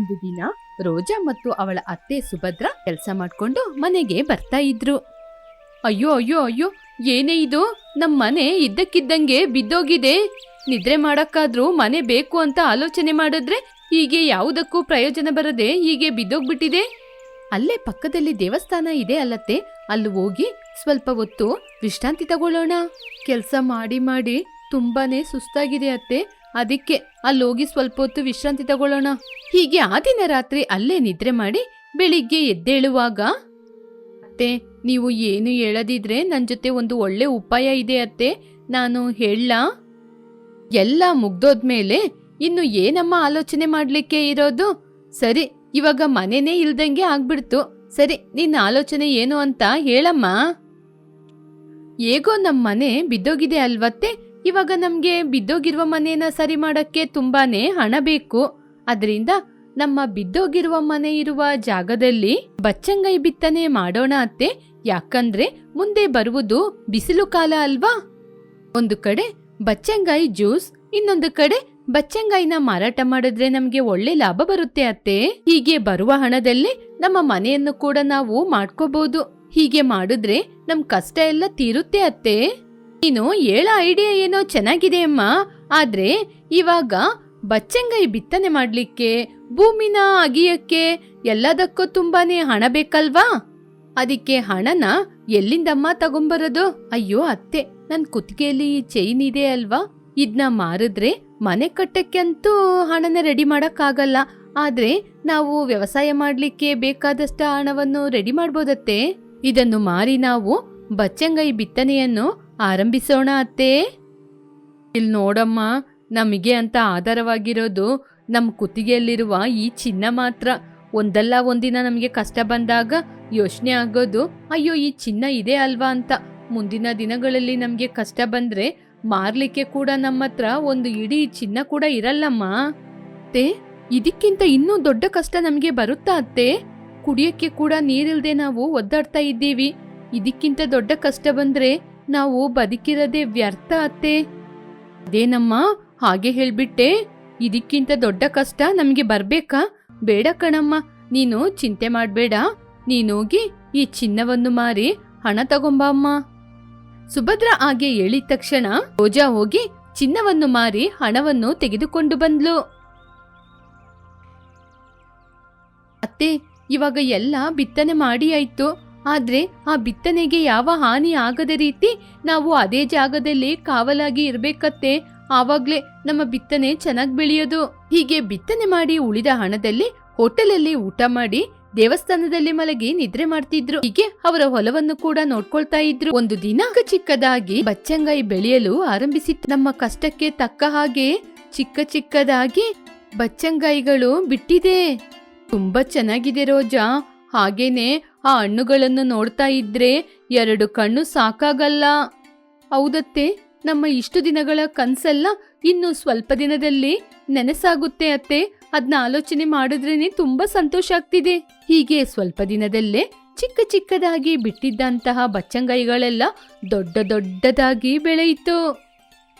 ಒಂದು ದಿನ ರೋಜಾ ಮತ್ತು ಅವಳ ಅತ್ತೆ ಸುಭದ್ರ ಕೆಲಸ ಮಾಡ್ಕೊಂಡು ಮನೆಗೆ ಬರ್ತಾ ಇದ್ರು. ಅಯ್ಯೋ ಅಯ್ಯೋ ಅಯ್ಯೋ, ಏನೇ ಇದು? ನಮ್ಮ ಮನೆ ಇದ್ದಕ್ಕಿದ್ದಂಗೆ ಬಿದ್ದೋಗಿದೆ. ನಿದ್ರೆ ಮಾಡಕ್ಕಾದ್ರೂ ಮನೆ ಬೇಕು ಅಂತ ಆಲೋಚನೆ ಮಾಡಿದ್ರೆ ಹೀಗೆ ಯಾವುದಕ್ಕೂ ಪ್ರಯೋಜನ ಬರದೆ ಹೀಗೆ ಬಿದ್ದೋಗ್ಬಿಟ್ಟಿದೆ. ಅಲ್ಲೇ ಪಕ್ಕದಲ್ಲಿ ದೇವಸ್ಥಾನ ಇದೆ ಅಲ್ಲತ್ತೆ. ಅಲ್ಲಿ ಹೋಗಿ ಸ್ವಲ್ಪ ಹೊತ್ತು ವಿಶ್ರಾಂತಿ ತಗೊಳ್ಳೋಣ. ಕೆಲಸ ಮಾಡಿ ಮಾಡಿ ತುಂಬಾನೇ ಸುಸ್ತಾಗಿದೆ ಅತ್ತೆ. ಅದಕ್ಕೆ ಅಲ್ಲಿ ಹೋಗಿ ಸ್ವಲ್ಪ ಹೊತ್ತು ವಿಶ್ರಾಂತಿ ತಗೊಳ್ಳೋಣ. ಹೀಗೆ ಆ ದಿನ ರಾತ್ರಿ ಅಲ್ಲೇ ನಿದ್ರೆ ಮಾಡಿ ಬೆಳಿಗ್ಗೆ ಎದ್ದೇಳುವಾಗ, ಅತ್ತೆ, ನೀವು ಏನು ಹೇಳದಿದ್ರೆ ನನ್ನ ಜೊತೆ ಒಂದು ಒಳ್ಳೆ ಉಪಾಯ ಇದೆ ಅತ್ತೆ, ನಾನು ಹೇಳ. ಎಲ್ಲ ಮುಗ್ದೋದ್ಮೇಲೆ ಇನ್ನು ಏನಮ್ಮ ಆಲೋಚನೆ ಮಾಡ್ಲಿಕ್ಕೆ ಇರೋದು? ಸರಿ, ಇವಾಗ ಮನೆನೇ ಇಲ್ದಂಗೆ ಆಗ್ಬಿಡ್ತು. ಸರಿ, ನಿನ್ನ ಆಲೋಚನೆ ಏನು ಅಂತ ಹೇಳಮ್ಮ. ಹೇಗೋ ನಮ್ಮ ಮನೆ ಬಿದ್ದೋಗಿದೆ ಅಲ್ವತ್ತೆ ಇವಾಗ ನಮ್ಗೆ ಬಿದ್ದೋಗಿರುವ ಮನೆನ ಸರಿ ಮಾಡೋಕ್ಕೆ ತುಂಬಾನೇ ಹಣ ಬೇಕು. ಅದರಿಂದ ನಮ್ಮ ಬಿದ್ದೋಗಿರುವ ಮನೆ ಇರುವ ಜಾಗದಲ್ಲಿ ಬಚ್ಚಂಗೈ ಬಿತ್ತನೆ ಮಾಡೋಣ ಅತ್ತೆ. ಯಾಕಂದ್ರೆ ಮುಂದೆ ಬರುವುದು ಬಿಸಿಲು ಕಾಲ ಅಲ್ವಾ? ಒಂದು ಕಡೆ ಬಚ್ಚಂಗಾಯಿ ಜ್ಯೂಸ್, ಇನ್ನೊಂದು ಕಡೆ ಬಚ್ಚಂಗಾಯಿನ ಮಾರಾಟ ಮಾಡಿದ್ರೆ ನಮ್ಗೆ ಒಳ್ಳೆ ಲಾಭ ಬರುತ್ತೆ ಅತ್ತೆ. ಹೀಗೆ ಬರುವ ಹಣದಲ್ಲಿ ನಮ್ಮ ಮನೆಯನ್ನು ಕೂಡ ನಾವು ಮಾಡ್ಕೋಬಹುದು ಹೀಗೆ ಮಾಡಿದ್ರೆ ನಮ್ ಕಷ್ಟ ಎಲ್ಲ ತೀರುತ್ತೆ ಅತ್ತೆ. ನೀನು ಹೇಳೋ ಐಡಿಯಾ ಏನೋ ಚೆನ್ನಾಗಿದೆ ಅಮ್ಮ. ಆದ್ರೆ ಇವಾಗ ಬಚ್ಚಂಗಾಯಿ ಬಿತ್ತನೆ ಮಾಡ್ಲಿಕ್ಕೆ, ಭೂಮಿನ ಅಗಿಯಕ್ಕೆ ಎಲ್ಲದಕ್ಕೂ ತುಂಬಾನೇ ಹಣ ಬೇಕಲ್ವಾ? ಅದಕ್ಕೆ ಹಣನ ಎಲ್ಲಿಂದಮ್ಮ ತಗೊಂಬರೋದು? ಅಯ್ಯೋ ಅತ್ತೆ, ನನ್ ಕುತ್ತಿಗೆಯಲ್ಲಿ ಚೈನ್ ಇದೆ ಅಲ್ವಾ? ಇದ್ನ ಮಾರಿದ್ರೆ ಮನೆ ಕಟ್ಟಕ್ಕಂತೂ ಹಣನ ರೆಡಿ ಮಾಡಕ್ಕಾಗಲ್ಲ. ಆದ್ರೆ ನಾವು ವ್ಯವಸಾಯ ಮಾಡ್ಲಿಕ್ಕೆ ಬೇಕಾದಷ್ಟ ಹಣವನ್ನು ರೆಡಿ ಮಾಡ್ಬೋದತ್ತೆ. ಇದನ್ನು ಮಾರಿ ನಾವು ಬಚ್ಚಂಗಾಯಿ ಬಿತ್ತನೆಯನ್ನು ಆರಂಭಿಸೋಣ ಅತ್ತೆ. ಇಲ್ಲಿ ನೋಡಮ್ಮ, ನಮಗೆ ಅಂತ ಆಧಾರವಾಗಿರೋದು ನಮ್ಮ ಕುತ್ತಿಗೆಯಲ್ಲಿರುವ ಈ ಚಿನ್ನ ಮಾತ್ರ. ಒಂದಲ್ಲ ಒಂದಿನ ನಮಗೆ ಕಷ್ಟ ಬಂದಾಗ ಯೋಚನೆ ಆಗೋದು, ಅಯ್ಯೋ, ಈ ಚಿನ್ನ ಇದೆ ಅಲ್ವಾ ಅಂತ. ಮುಂದಿನ ದಿನಗಳಲ್ಲಿ ನಮಗೆ ಕಷ್ಟ ಬಂದ್ರೆ ಮಾರಲಿಕ್ಕೆ ಕೂಡ ನಮ್ಮ ಹತ್ರ ಒಂದು ಇಡೀ ಚಿನ್ನ ಕೂಡ ಇರಲ್ಲಮ್ಮ. ಅತ್ತೆ, ಇದಕ್ಕಿಂತ ಇನ್ನೂ ದೊಡ್ಡ ಕಷ್ಟ ನಮಗೆ ಬರುತ್ತಾ ಅತ್ತೆ? ಕುಡಿಯಕ್ಕೆ ಕೂಡ ನೀರಿಲ್ದೆ ನಾವು ಒದ್ದಾಡ್ತಾ ಇದ್ದೀವಿ. ಇದಕ್ಕಿಂತ ದೊಡ್ಡ ಕಷ್ಟ ಬಂದ್ರೆ ನಾವು ಬದುಕಿರೋದೇ ವ್ಯರ್ಥ, ಅತ್ತೆ. ಅದೇನಮ್ಮ ಹಾಗೆ ಹೇಳ್ಬಿಟ್ಟೆ. ಇದಕ್ಕಿಂತ ದೊಡ್ಡ ಕಷ್ಟ ನಮಗೆ ಬರ್ಬೇಕಾ? ಬೇಡ ಕಣಮ್ಮ, ನೀನು ಚಿಂತೆ ಮಾಡಬೇಡ. ನೀನೋಗಿ ಈ ಚಿನ್ನವನ್ನು ಮಾರಿ ಹಣ ತಗೊಂಬ ಅಮ್ಮ. ಸುಭದ್ರ ಹಾಗೆ ಹೇಳಿದ ತಕ್ಷಣ ರೋಜಾ ಹೋಗಿ ಚಿನ್ನವನ್ನು ಮಾರಿ ಹಣವನ್ನು ತೆಗೆದುಕೊಂಡು ಬಂದ್ಲು. ಅತ್ತೆ, ಇವಾಗ ಎಲ್ಲ ಬಿತ್ತನೆ ಮಾಡಿ ಆಯ್ತು. ಆದ್ರೆ ಆ ಬಿತ್ತನೆಗೆ ಯಾವ ಹಾನಿ ಆಗದ ರೀತಿ ನಾವು ಅದೇ ಜಾಗದಲ್ಲಿ ಕಾವಲಾಗಿ ಇರ್ಬೇಕತ್ತೆ. ಆವಾಗ್ಲೇ ನಮ್ಮ ಬಿತ್ತನೆ ಚೆನ್ನಾಗ್ ಬೆಳೆಯೋದು. ಹೀಗೆ ಬಿತ್ತನೆ ಮಾಡಿ ಉಳಿದ ಹಣದಲ್ಲಿ ಹೋಟೆಲಲ್ಲಿ ಊಟ ಮಾಡಿ ದೇವಸ್ಥಾನದಲ್ಲಿ ಮಲಗಿ ನಿದ್ರೆ ಮಾಡ್ತಿದ್ರು. ಹೀಗೆ ಅವರ ಹೊಲವನ್ನು ಕೂಡ ನೋಡ್ಕೊಳ್ತಾ ಇದ್ರು. ಒಂದು ದಿನ ಚಿಕ್ಕದಾಗಿ ಬಚ್ಚಂಗಾಯಿ ಬೆಳೆಯಲು ಆರಂಭಿಸಿತ್ತು. ನಮ್ಮ ಕಷ್ಟಕ್ಕೆ ತಕ್ಕ ಹಾಗೆ ಚಿಕ್ಕ ಚಿಕ್ಕದಾಗಿ ಬಚ್ಚಂಗಾಯಿಗಳು ಬಿಟ್ಟಿದೆ. ತುಂಬಾ ಚೆನ್ನಾಗಿದೆ ರೋಜಾ. ಹಾಗೇನೆ ಆ ಹಣ್ಣುಗಳನ್ನು ನೋಡ್ತಾ ಇದ್ರೆ ಎರಡು ಕಣ್ಣು ಸಾಕಾಗಲ್ಲ. ಹೌದತ್ತೆ? ನಮ್ಮ ಇಷ್ಟು ದಿನಗಳ ಕನ್ಸೆಲ್ಲ ಇನ್ನು ಸ್ವಲ್ಪ ದಿನದಲ್ಲಿ ನೆನಸಾಗುತ್ತೆ ಅತ್ತೆ. ಅದನ್ನ ಆಲೋಚನೆ ಮಾಡಿದ್ರೇನೆ ತುಂಬಾ ಸಂತೋಷ ಆಗ್ತಿದೆ. ಹೀಗೆ ಸ್ವಲ್ಪ ದಿನದಲ್ಲೇ ಚಿಕ್ಕ ಚಿಕ್ಕದಾಗಿ ಬಿಟ್ಟಿದ್ದಂತಹ ಬಚ್ಚಂಗೈಗಳೆಲ್ಲ ದೊಡ್ಡ ದೊಡ್ಡದಾಗಿ ಬೆಳೆಯಿತು.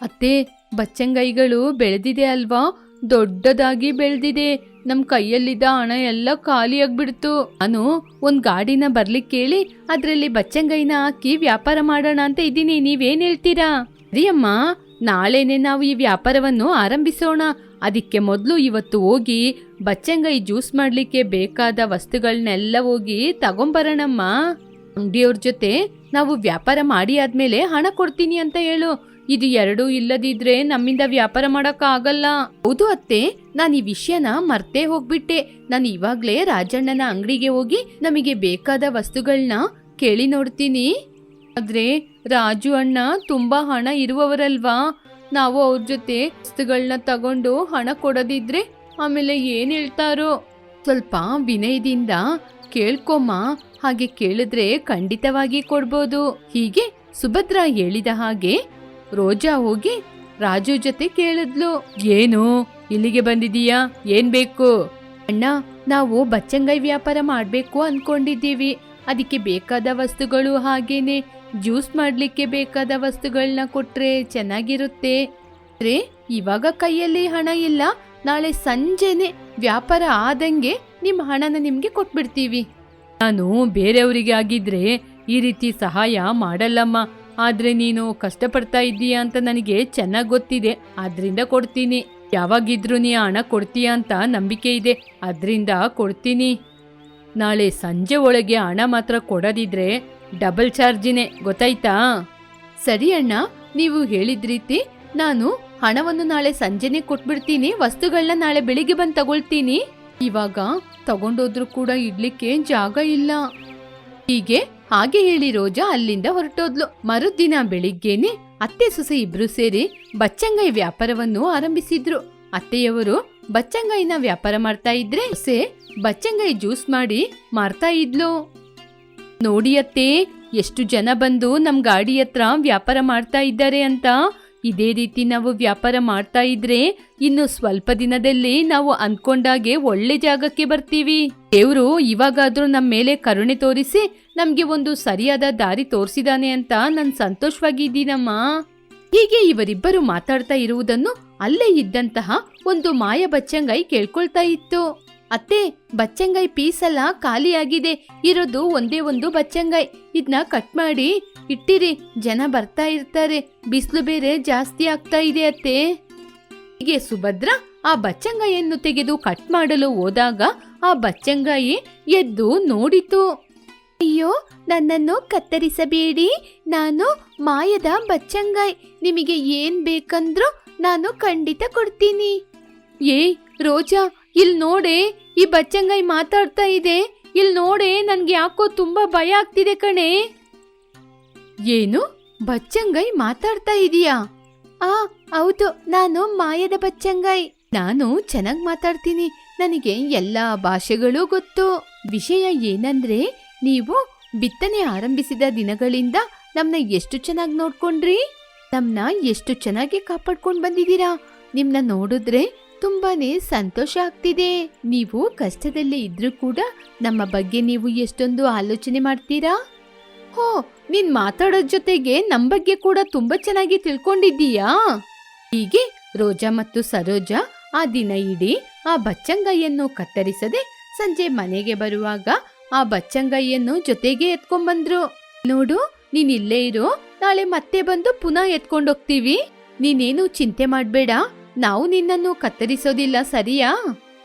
ಅತ್ತೆ, ಬಚ್ಚಂಗೈಗಳು ಬೆಳೆದಿದೆ ಅಲ್ವಾ? ದೊಡ್ಡದಾಗಿ ಬೆಳೆದಿದೆ. ನಮ್ ಕೈಯಲ್ಲಿದ್ದ ಹಣ ಎಲ್ಲ ಖಾಲಿಯಾಗ್ಬಿಡ್ತು ಅನು ಒಂದ್ ಗಾಡಿನ ಬರ್ಲಿಕ್ಕೆ ಕೇಳಿ ಅದ್ರಲ್ಲಿ ಬಚ್ಚಂಗೈನ ಹಾಕಿ ವ್ಯಾಪಾರ ಮಾಡೋಣ ಅಂತ ಇದ್ದೀನಿ. ನೀವೇನ್ ಹೇಳ್ತೀರಾ? ಅಮ್ಮ ನಾಳೆನೆ ನಾವು ಈ ವ್ಯಾಪಾರವನ್ನು ಆರಂಭಿಸೋಣ. ಅದಕ್ಕೆ ಮೊದಲು ಇವತ್ತು ಹೋಗಿ ಬಚ್ಚಂಗೈ ಜ್ಯೂಸ್ ಮಾಡ್ಲಿಕ್ಕೆ ಬೇಕಾದ ವಸ್ತುಗಳನ್ನೆಲ್ಲ ಹೋಗಿ ತಗೊಂಬರೋಣಮ್ಮ. ಅಂಗಡಿಯವ್ರ ಜೊತೆ ನಾವು ವ್ಯಾಪಾರ ಮಾಡಿ ಆದ್ಮೇಲೆ ಹಣ ಕೊಡ್ತೀನಿ ಅಂತ ಹೇಳು. ಇದು ಎರಡೂ ಇಲ್ಲದಿದ್ರೆ ನಮ್ಮಿಂದ ವ್ಯಾಪಾರ ಮಾಡಕ್ ಆಗಲ್ಲ ಹೌದು ಅತ್ತೆ, ನಾನು ಈ ವಿಷಯನ ಮರ್ತೇ ಹೋಗ್ಬಿಟ್ಟೆ. ನಾನು ಇವಾಗ್ಲೇ ರಾಜಣ್ಣನ ಅಂಗಡಿಗೆ ಹೋಗಿ ನಮಗೆ ಬೇಕಾದ ವಸ್ತುಗಳನ್ನ ಕೇಳಿ ನೋಡ್ತೀನಿ. ಆದ್ರೆ ರಾಜು ಅಣ್ಣ ತುಂಬಾ ಹಣ ಇರುವವರಲ್ವಾ? ನಾವು ಅವ್ರ ಜೊತೆ ವಸ್ತುಗಳನ್ನ ತಗೊಂಡು ಹಣ ಕೊಡದಿದ್ರೆ ಆಮೇಲೆ ಏನ್ ಹೇಳ್ತಾರೋ? ಸ್ವಲ್ಪ ವಿನಯದಿಂದ ಕೇಳ್ಕೊಮ್ಮ. ಹಾಗೆ ಕೇಳಿದ್ರೆ ಖಂಡಿತವಾಗಿ ಕೊಡ್ಬೋದು. ಹೀಗೆ ಸುಭದ್ರ ಹೇಳಿದ ಹಾಗೆ ರೋಜಾ ಹೋಗಿ ರಾಜು ಜೊತೆ ಕೇಳಿದ್ಲು, ಏನು? ಇಲ್ಲಿಗೆ ಬಂದಿದೀಯಾ ಏನ್ ಬೇಕು? ಅಣ್ಣ, ನಾವು ಬಚ್ಚಂಗೈ ವ್ಯಾಪಾರ ಮಾಡ್ಬೇಕು ಅನ್ಕೊಂಡಿದ್ದೀವಿ. ಅದಕ್ಕೆ ಬೇಕಾದ ವಸ್ತುಗಳು ಹಾಗೇನೆ, ಜ್ಯೂಸ್ ಮಾಡ್ಲಿಕ್ಕೆ ಬೇಕಾದ ವಸ್ತುಗಳನ್ನ ಕೊಟ್ರೆ ಚೆನ್ನಾಗಿರುತ್ತೆ. ರೇ ಇವಾಗ ಕೈಯಲ್ಲಿ ಹಣ ಇಲ್ಲ. ನಾಳೆ ಸಂಜೆನೆ ವ್ಯಾಪಾರ ಆದಂಗೆ ನಿಮ್ಮ ಹಣನ ನಿಮ್ಗೆ ಕೊಟ್ಬಿಡ್ತೀವಿ. ನಾನು ಬೇರೆಯವರಿಗೆ ಆಗಿದ್ರೆ ಈ ರೀತಿ ಸಹಾಯ ಮಾಡಲ್ಲಮ್ಮ. ಆದ್ರೆ ನೀನು ಕಷ್ಟಪಡ್ತಾ ಇದ್ದೀಯ ಅಂತ ನನಗೆ ಚೆನ್ನಾಗಿ ಗೊತ್ತಿದೆ. ಆದ್ರಿಂದ ಕೊಡ್ತೀನಿ. ಯಾವಾಗಿದ್ರೂ ನೀ ಹಣ ಕೊಡ್ತೀಯ ಅಂತ ನಂಬಿಕೆ ಇದೆ. ಅದ್ರಿಂದ ಕೊಡ್ತೀನಿ. ನಾಳೆ ಸಂಜೆ ಒಳಗೆ ಹಣ ಮಾತ್ರ ಕೊಡದಿದ್ರೆ ಡಬಲ್ ಚಾರ್ಜಿನೇ, ಗೊತ್ತಾಯ್ತಾ? ಸರಿ ಅಣ್ಣ, ನೀವು ಹೇಳಿದ ರೀತಿ ನಾನು ಹಣವನ್ನು ನಾಳೆ ಸಂಜೆನೆ ಕೊಟ್ಬಿಡ್ತೀನಿ. ವಸ್ತುಗಳನ್ನ ನಾಳೆ ಬೆಳಿಗ್ಗೆ ಬಂದು ತಗೊಳ್ತೀನಿ. ಇವಾಗ ತಗೊಂಡೋದ್ರು ಕೂಡ ಇಡ್ಲಿಕ್ಕೆ ಜಾಗ ಇಲ್ಲ. ಹೀಗೆ ಹಾಗೆ ಹೇಳಿ ರೋಜಾ ಅಲ್ಲಿಂದ ಹೊರಟೋದ್ಲು. ಮರುದಿನ ಬೆಳಿಗ್ಗೆನೆ ಅತ್ತೆ ಸೊಸೆ ಇಬ್ರು ಸೇರಿ ಬಚ್ಚಂಗೈ ವ್ಯಾಪಾರವನ್ನು ಆರಂಭಿಸಿದ್ರು. ಅತ್ತೆಯವರು ಬಚ್ಚಂಗೈನ ವ್ಯಾಪಾರ ಮಾಡ್ತಾ ಇದ್ರೆ ಸೊಸೆ ಬಚ್ಚಂಗಾಯಿ ಜ್ಯೂಸ್ ಮಾಡಿ ಮಾರ್ತಾ ಇದ್ಲು. ನೋಡಿ ಅತ್ತೆ, ಎಷ್ಟು ಜನ ಬಂದು ನಮ್ ಗಾಡಿ ಹತ್ರ ವ್ಯಾಪಾರ ಮಾಡ್ತಾ ಇದ್ದಾರೆ ಅಂತ ಇದೇ ರೀತಿ ನಾವು ವ್ಯಾಪಾರ ಮಾಡ್ತಾ ಇದ್ರೆ ಇನ್ನು ಸ್ವಲ್ಪ ದಿನದಲ್ಲಿ ನಾವು ಅನ್ಕೊಂಡಾಗೆ ಒಳ್ಳೆ ಜಾಗಕ್ಕೆ ಬರ್ತೀವಿ. ದೇವ್ರು ಇವಾಗಾದ್ರೂ ನಮ್ಮ ಮೇಲೆ ಕರುಣೆ ತೋರಿಸಿ ನಮ್ಗೆ ಒಂದು ಸರಿಯಾದ ದಾರಿ ತೋರಿಸಿದಾನೆ ಅಂತ ನಾನು ಸಂತೋಷವಾಗಿದ್ದೀನಮ್ಮ. ಹೀಗೆ ಇವರಿಬ್ಬರು ಮಾತಾಡ್ತಾ ಇರುವುದನ್ನು ಅಲ್ಲೇ ಇದ್ದಂತಹ ಒಂದು ಮಾಯ ಬಚ್ಚಂಗೈ ಕೇಳ್ಕೊಳ್ತಾ ಇತ್ತು. ಅತ್ತೆ, ಬಚ್ಚಂಗೈ ಪೀಸ್ ಎಲ್ಲ ಖಾಲಿಯಾಗಿದೆ. ಇರೋದು ಒಂದೇ ಒಂದು ಬಚ್ಚಂಗೈ. ಇದನ್ನ ಕಟ್ ಮಾಡಿ ಇಟ್ಟಿರಿ, ಜನ ಬರ್ತಾ ಇರ್ತಾರೆ, ಬಿಸಿಲು ಬೇರೆ ಜಾಸ್ತಿ ಆಗ್ತಾ ಇದೆ ಅತ್ತೆ. ಹೀಗೆ ಸುಭದ್ರ ಆ ಬಚ್ಚಂಗಾಯಿಯನ್ನು ತೆಗೆದು ಕಟ್ ಮಾಡಲು ಹೋದಾಗ ಆ ಬಚ್ಚಂಗಾಯಿ ಎದ್ದು ನೋಡಿತು. ಅಯ್ಯೋ, ನನ್ನನ್ನು ಕತ್ತರಿಸಬೇಡಿ, ನಾನು ಮಾಯದ ಬಚ್ಚಂಗಾಯ್, ನಿಮಗೆ ಏನ್ ಬೇಕಂದ್ರು ನಾನು ಖಂಡಿತ ಕೊಡ್ತೀನಿ. ಏ ರೋಜಾ, ಇಲ್ ನೋಡೆ, ಈ ಬಚ್ಚಂಗಾಯಿ ಮಾತಾಡ್ತಾ ಇದೆ, ಇಲ್ ನೋಡೆ, ನನ್ಗೆ ಯಾಕೋ ತುಂಬಾ ಭಯ ಆಗ್ತಿದೆ ಕಣೆ. ಏನು? ಬಚ್ಚಂಗೈ ಮಾತಾಡ್ತಾ ಇದೀಯಾ? ಆ, ಹೌದು, ನಾನು ಮಾಯದ ಬಚ್ಚಂಗೈ. ನಾನು ಚೆನ್ನಾಗ್ ಮಾತಾಡ್ತೀನಿ. ನನಗೆ ಎಲ್ಲಾ ಭಾಷೆಗಳೂ ಗೊತ್ತು. ವಿಷಯ ಏನಂದ್ರೆ, ನೀವು ಬಿತ್ತನೆ ಆರಂಭಿಸಿದ ದಿನಗಳಿಂದ ನಮ್ನ ಎಷ್ಟು ಚೆನ್ನಾಗಿ ನೋಡ್ಕೊಂಡ್ರಿ? ನಮ್ನ ಎಷ್ಟು ಚೆನ್ನಾಗಿ ಕಾಪಾಡ್ಕೊಂಡ್ ಬಂದಿದ್ದೀರಾ? ನಿಮ್ನ ನೋಡಿದ್ರೆ ತುಂಬಾನೇ ಸಂತೋಷ ಆಗ್ತಿದೆ. ನೀವು ಕಷ್ಟದಲ್ಲಿ ಇದ್ರೂ ಕೂಡ ನಮ್ಮ ಬಗ್ಗೆ ನೀವು ಎಷ್ಟೊಂದು ಆಲೋಚನೆ ಮಾಡ್ತೀರಾ? ಹೋ, ನೀನ್ ಮಾತಾಡೋದ್ ಜೊತೆಗೆ ನಮ್ ಬಗ್ಗೆ ಕೂಡ ತುಂಬಾ ಚೆನ್ನಾಗಿ ತಿಳ್ಕೊಂಡಿದ್ದೀಯಾ? ಹೀಗೆ ರೋಜಾ ಮತ್ತು ಸರೋಜಾ ಆ ದಿನ ಇಡೀ ಆ ಬಚ್ಚಂಗಾಯಿಯನ್ನು ಕತ್ತರಿಸದೆ ಸಂಜೆ ಮನೆಗೆ ಬರುವಾಗ ಆ ಬಚ್ಚಂಗಾಯಿಯನ್ನು ಜೊತೆಗೆ ಎತ್ಕೊಂಡ್ಬಂದ್ರು ನೋಡು, ನೀನ್ ಇಲ್ಲೇ ಇರು, ನಾಳೆ ಮತ್ತೆ ಬಂದು ಪುನಃ ಎತ್ಕೊಂಡೋಗ್ತೀವಿ. ನೀನೇನು ಚಿಂತೆ ಮಾಡ್ಬೇಡ, ನಾವು ನಿನ್ನನ್ನು ಕತ್ತರಿಸೋದಿಲ್ಲ, ಸರಿಯಾ?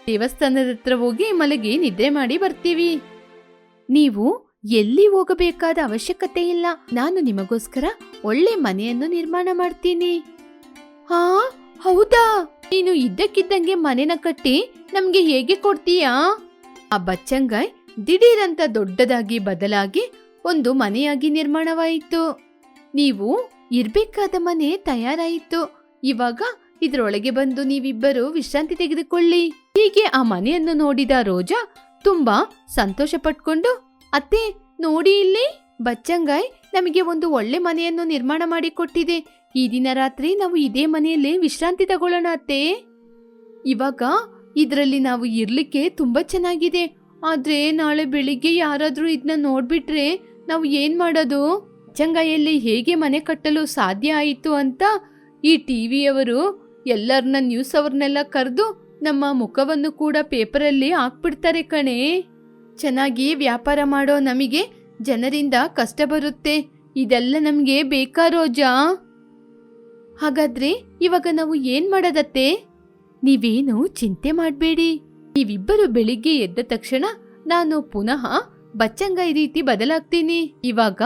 ದೇವಸ್ಥಾನದ ಹತ್ರ ಹೋಗಿ ಮಲಗಿ ನಿದ್ರೆ ಮಾಡಿ ಬರ್ತೀವಿ. ನೀವು ಎಲ್ಲಿ ಹೋಗಬೇಕಾದ ಅವಶ್ಯಕತೆ ಇಲ್ಲ. ನಾನು ನಿಮಗೋಸ್ಕರ ಒಳ್ಳೆ ಮನೆಯನ್ನು ನಿರ್ಮಾಣ ಮಾಡ್ತೀನಿ. ಹಾ ಹೌದಾ? ನೀನು ಇದ್ದಕ್ಕಿದ್ದಂಗೆ ಮನೆನ ಕಟ್ಟಿ ನಮ್ಗೆ ಹೇಗೆ ಕೊಡ್ತೀಯಾ? ಆ ಬಚ್ಚಂಗಾಯ್ ದಿಢೀರಂತ ದೊಡ್ಡದಾಗಿ ಬದಲಾಗಿ ಒಂದು ಮನೆಯಾಗಿ ನಿರ್ಮಾಣವಾಯಿತು. ನೀವು ಇರ್ಬೇಕಾದ ಮನೆ ತಯಾರಾಯಿತು. ಇವಾಗ ಇದ್ರೊಳಗೆ ಬಂದು ನೀವಿಬ್ಬರು ವಿಶ್ರಾಂತಿ ತೆಗೆದುಕೊಳ್ಳಿ. ಹೀಗೆ ಆ ಮನೆಯನ್ನು ನೋಡಿದ ರೋಜಾ ತುಂಬಾ ಸಂತೋಷ ಪಟ್ಕೊಂಡು ಅತ್ತೆ, ನೋಡಿ ಇಲ್ಲಿ. ಬಚ್ಚಂಗಾಯ್ ನಮಗೆ ಒಂದು ಒಳ್ಳೆ ಮನೆಯನ್ನು ನಿರ್ಮಾಣ ಮಾಡಿಕೊಟ್ಟಿದೆ ಈ ದಿನ ರಾತ್ರಿ ನಾವು ಇದೇ ಮನೆಯಲ್ಲಿ ವಿಶ್ರಾಂತಿ ತಗೊಳ್ಳೋಣ ಅತ್ತೆ. ಇವಾಗ ಇದರಲ್ಲಿ ನಾವು ಇರ್ಲಿಕ್ಕೆ ತುಂಬಾ ಚೆನ್ನಾಗಿದೆ. ಆದ್ರೆ ನಾಳೆ ಬೆಳಿಗ್ಗೆ ಯಾರಾದ್ರೂ ಇದನ್ನ ನೋಡ್ಬಿಟ್ರೆ ನಾವು ಏನ್ ಮಾಡೋದು? ಬಚ್ಚಂಗಾಯಲ್ಲಿ ಹೇಗೆ ಮನೆ ಕಟ್ಟಲು ಸಾಧ್ಯ ಆಯಿತು ಅಂತ ಈ ಟಿವಿಯವರು ಎಲ್ಲರನ್ನ ನ್ಯೂಸ್ ಅವ್ರನ್ನೆಲ್ಲ ಕರೆದು ನಮ್ಮ ಮುಖವನ್ನು ಕೂಡ ಪೇಪರಲ್ಲಿ ಹಾಕ್ಬಿಡ್ತಾರೆ ಕಣೆ. ಚೆನ್ನಾಗಿ ವ್ಯಾಪಾರ ಮಾಡೋ ನಮಗೆ ಜನರಿಂದ ಕಷ್ಟ ಬರುತ್ತೆ. ಇದೆಲ್ಲ ನಮಗೆ ಬೇಕಾ ರೋಜಾ? ಹಾಗಾದ್ರೆ ಇವಾಗ ನಾವು ಏನ್ ಮಾಡೋದತ್ತೆ? ನೀವೇನು ಚಿಂತೆ ಮಾಡಬೇಡಿ. ನೀವಿಬ್ಬರು ಬೆಳಿಗ್ಗೆ ಎದ್ದ ತಕ್ಷಣ ನಾನು ಪುನಃ ಬಚ್ಚಂಗೈ ರೀತಿ ಬದಲಾಗ್ತೀನಿ. ಇವಾಗ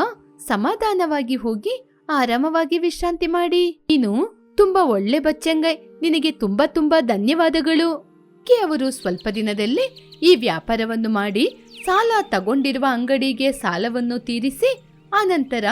ಸಮಾಧಾನವಾಗಿ ಹೋಗಿ ಆರಾಮವಾಗಿ ವಿಶ್ರಾಂತಿ ಮಾಡಿ. ನೀನು ತುಂಬಾ ಒಳ್ಳೆ ಬಚ್ಚಂಗೈ. ನಿನಗೆ ತುಂಬಾ ತುಂಬಾ ಧನ್ಯವಾದಗಳು. ಕೆ ಅವರು ಸ್ವಲ್ಪ ದಿನದಲ್ಲೇ ಈ ವ್ಯಾಪಾರವನ್ನು ಮಾಡಿ ಸಾಲ ತಗೊಂಡಿರುವ ಅಂಗಡಿಗೆ ಸಾಲವನ್ನು ತೀರಿಸಿ ಆನಂತರ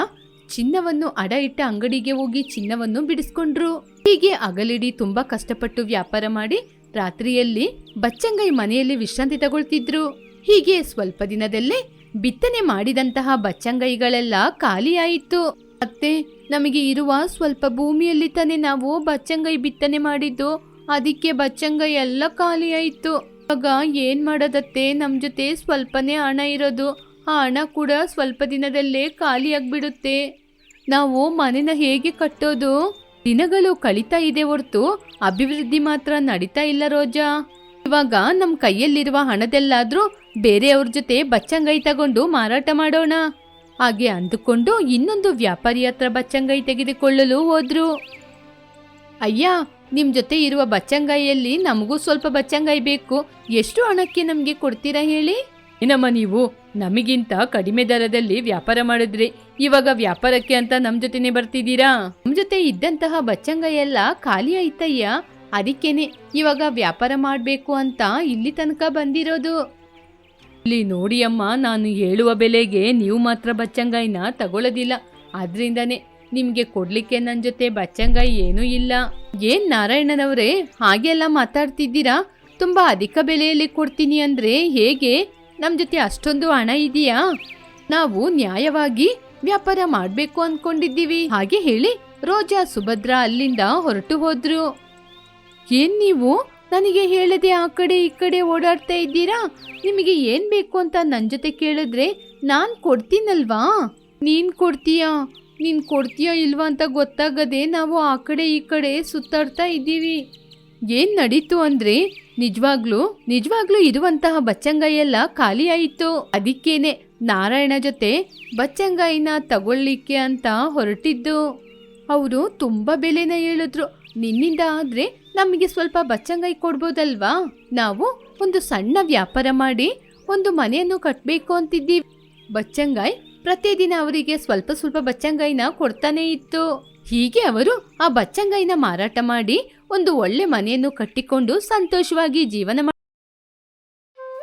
ಚಿನ್ನವನ್ನು ಅಡ ಇಟ್ಟ ಅಂಗಡಿಗೆ ಹೋಗಿ ಚಿನ್ನವನ್ನು ಬಿಡಿಸ್ಕೊಂಡ್ರು. ಹೀಗೆ ಅಗಲಿಡಿ ತುಂಬಾ ಕಷ್ಟಪಟ್ಟು ವ್ಯಾಪಾರ ಮಾಡಿ ರಾತ್ರಿಯಲ್ಲಿ ಬಚ್ಚಂಗೈ ಮನೆಯಲ್ಲಿ ವಿಶ್ರಾಂತಿ ತಗೊಳ್ತಿದ್ರು. ಹೀಗೆ ಸ್ವಲ್ಪ ದಿನದಲ್ಲೇ ಬಿತ್ತನೆ ಮಾಡಿದಂತಹ ಬಚ್ಚಂಗೈಗಳೆಲ್ಲ ಖಾಲಿಯಾಯಿತು ಮತ್ತೆ ನಮಗೆ ಇರುವ ಸ್ವಲ್ಪ ಭೂಮಿಯಲ್ಲಿ ತಾನೇ ನಾವು ಬಚ್ಚಂಗೈ ಬಿತ್ತನೆ ಮಾಡಿದ್ದು. ಅದಕ್ಕೆ ಬಚ್ಚಂಗ ಎಲ್ಲ ಖಾಲಿಯಾಯಿತು ಆಗ ಏನು ಮಾಡೋದತ್ತೆ? ನಮ್ಮ ಜೊತೆ ಸ್ವಲ್ಪನೇ ಹಣ ಇರೋದು. ಆ ಹಣ ಕೂಡ ಸ್ವಲ್ಪ ದಿನದಲ್ಲೇ ಖಾಲಿಯಾಗಿಬಿಡುತ್ತೆ ನಾವು ಮನೆನ ಹೇಗೆ ಕಟ್ಟೋದು? ದಿನಗಳು ಕಳೀತಾ ಇದೆ ಹೊರತು ಅಭಿವೃದ್ಧಿ ಮಾತ್ರ ನಡೀತಾ ಇಲ್ಲ ರೋಜಾ. ಇವಾಗ ನಮ್ಮ ಕೈಯಲ್ಲಿರುವ ಹಣದೆಲ್ಲಾದರೂ ಬೇರೆಯವ್ರ ಜೊತೆ ಬಚ್ಚಂಗೈ ತಗೊಂಡು ಮಾರಾಟ ಮಾಡೋಣ. ಹಾಗೆ ಅಂದುಕೊಂಡು ಇನ್ನೊಂದು ವ್ಯಾಪಾರಿ ಹತ್ರ ಬಚ್ಚಂಗೈ ತೆಗೆದುಕೊಳ್ಳಲು ಹೋದ್ರು. ಅಯ್ಯ ನಿಮ್ ಜೊತೆ ಇರುವ ಬಚ್ಚಂಗಾಯಿಯಲ್ಲಿ ನಮಗೂ ಸ್ವಲ್ಪ ಬಚ್ಚಂಗಾಯಿ ಬೇಕು. ಎಷ್ಟು ಹಣಕ್ಕೆ ನಮ್ಗೆ ಕೊಡ್ತೀರಾ ಹೇಳಿ? ಏನಮ್ಮ ನೀವು? ನಮಗಿಂತ ಕಡಿಮೆ ದರದಲ್ಲಿ ವ್ಯಾಪಾರ ಮಾಡಿದ್ರಿ ಇವಾಗ ವ್ಯಾಪಾರಕ್ಕೆ ಅಂತ ನಮ್ ಜೊತೆನೆ ಬರ್ತಿದ್ದೀರಾ? ನಮ್ಮ ಜೊತೆ ಇದ್ದಂತಹ ಬಚ್ಚಂಗಾಯಿ ಎಲ್ಲ ಖಾಲಿ ಆಯ್ತಯ್ಯ. ಅದಕ್ಕೇನೆ ಇವಾಗ ವ್ಯಾಪಾರ ಮಾಡಬೇಕು ಅಂತ ಇಲ್ಲಿ ತನಕ ಬಂದಿರೋದು. ಇಲ್ಲಿ ನೋಡಿ ಅಮ್ಮ ನಾನು ಹೇಳುವ ಬೆಲೆಗೆ ನೀವು ಮಾತ್ರ ಬಚ್ಚಂಗಾಯಿನ ತಗೊಳ್ಳೋದಿಲ್ಲ ಆದ್ರಿಂದಾನೆ ನಿಮ್ಗೆ ಕೊಡಲಿಕ್ಕೆ ನನ್ನ ಜೊತೆ ಬಚ್ಚಂಗ ಏನೂ ಇಲ್ಲ. ಏನ್ ನಾರಾಯಣನವರೇ ಹಾಗೆಲ್ಲ ಮಾತಾಡ್ತಿದ್ದೀರಾ? ತುಂಬಾ ಅಧಿಕ ಬೆಲೆಯಲ್ಲಿ ಕೊಡ್ತೀನಿ ಅಂದ್ರೆ ಹೇಗೆ? ನಮ್ಮ ಜೊತೆ ಅಷ್ಟೊಂದು ಹಣ ಇದೆಯಾ ನಾವು ನ್ಯಾಯವಾಗಿ ವ್ಯಾಪಾರ ಮಾಡಬೇಕು ಅಂದ್ಕೊಂಡಿದ್ದೀವಿ ಹಾಗೆ ಹೇಳಿ, ರೋಜಾ ಸುಭದ್ರ ಅಲ್ಲಿಂದ ಹೊರಟು ಹೋದ್ರು. ಏನ್ ನೀವು? ನನಗೆ ಹೇಳದೆ ಆ ಕಡೆ ಈ ಕಡೆ ಓಡಾಡ್ತಾ ಇದ್ದೀರಾ? ನಿಮಗೆ ಏನ್ ಬೇಕು ಅಂತ ನನ್ನ ಜೊತೆ ಕೇಳಿದ್ರೆ ನಾನು ಕೊಡ್ತೀನಲ್ವಾ? ನೀನ್ ಕೊಡ್ತೀಯಾ? ನೀನ್ ಕೊಡ್ತೀಯೋ ಇಲ್ವಾ ಅಂತ ಗೊತ್ತಾಗದೆ ನಾವು ಆ ಕಡೆ ಈ ಕಡೆ ಸುತ್ತಾಡ್ತಾ ಇದ್ದೀವಿ. ಏನು ನಡೀತು ಅಂದರೆ? ನಿಜವಾಗ್ಲೂ ನಿಜವಾಗ್ಲೂ ಇರುವಂತಹ ಬಚ್ಚಂಗಾಯಿ ಎಲ್ಲ ಖಾಲಿ ಆಯಿತು. ಅದಕ್ಕೇನೆ ನಾರಾಯಣ ಜೊತೆ ಬಚ್ಚಂಗಾಯಿನ ತಗೊಳ್ಳಿಕ್ಕೆ ಅಂತ ಹೊರಟಿದ್ದು. ಅವರು ತುಂಬ ಬೆಲೆನ ಹೇಳಿದ್ರು. ನಿನ್ನಿಂದ ಆದರೆ ನಮಗೆ ಸ್ವಲ್ಪ ಬಚ್ಚಂಗಾಯಿ ಕೊಡ್ಬೋದಲ್ವಾ? ನಾವು ಒಂದು ಸಣ್ಣ ವ್ಯಾಪಾರ ಮಾಡಿ ಒಂದು ಮನೆಯನ್ನು ಕಟ್ಟಬೇಕು ಅಂತಿದ್ದೀವಿ. ಬಚ್ಚಂಗಾಯಿ ಪ್ರತಿದಿನ ಅವರಿಗೆ ಸ್ವಲ್ಪ ಸ್ವಲ್ಪ ಬಚ್ಚಂಗೈನ ಕೊಡ್ತಾನೆ ಇತ್ತು. ಹೀಗೆ ಅವರು ಆ ಬಚ್ಚಂಗೈನ ಮಾರಾಟ ಮಾಡಿ ಒಂದು ಒಳ್ಳೆ ಮನೆಯನ್ನು ಕಟ್ಟಿಕೊಂಡು ಸಂತೋಷವಾಗಿ ಜೀವನ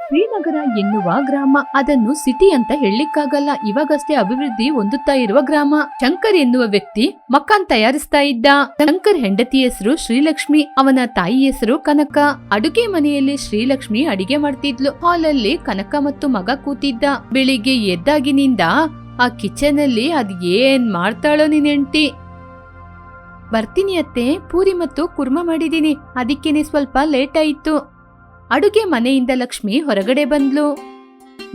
ಶ್ರೀನಗರ ಎನ್ನುವ ಗ್ರಾಮ. ಅದನ್ನು ಸಿಟಿ ಅಂತ ಹೇಳಲಿಕ್ಕಾಗಲ್ಲ. ಇವಾಗಷ್ಟೇ ಅಭಿವೃದ್ಧಿ ಹೊಂದುತ್ತಾ ಇರುವ ಗ್ರಾಮ. ಶಂಕರ್ ಎನ್ನುವ ವ್ಯಕ್ತಿ ಮಕಾನ್ ತಯಾರಿಸ್ತಾ ಇದ್ದ. ಶಂಕರ್ ಹೆಂಡತಿ ಹೆಸರು ಶ್ರೀಲಕ್ಷ್ಮಿ. ಅವನ ತಾಯಿ ಹೆಸರು ಕನಕ. ಅಡುಗೆ ಮನೆಯಲ್ಲಿ ಶ್ರೀಲಕ್ಷ್ಮಿ ಅಡಿಗೆ ಮಾಡ್ತಿದ್ಲು. ಹಾಲಲ್ಲಿ ಕನಕ ಮತ್ತು ಮಗ ಕೂತಿದ್ದ. ಬೆಳಿಗ್ಗೆ ಎದ್ದಾಗಿನಿಂದ ಆ ಕಿಚನ್ ಅಲ್ಲಿ ಅದ್ ಏನ್ ಮಾಡ್ತಾಳೋ ನಿನ್ ಹೆಂಡತಿ? ಬರ್ತೀನಿ ಅತ್ತೆ. ಪೂರಿ ಮತ್ತು ಕುರ್ಮ ಮಾಡಿದೀನಿ. ಅದಕ್ಕೇನೆ ಸ್ವಲ್ಪ ಲೇಟ್ ಆಯಿತು. ಅಡುಗೆ ಮನೆಯಿಂದ ಲಕ್ಷ್ಮಿ ಹೊರಗಡೆ ಬಂದ್ಲು.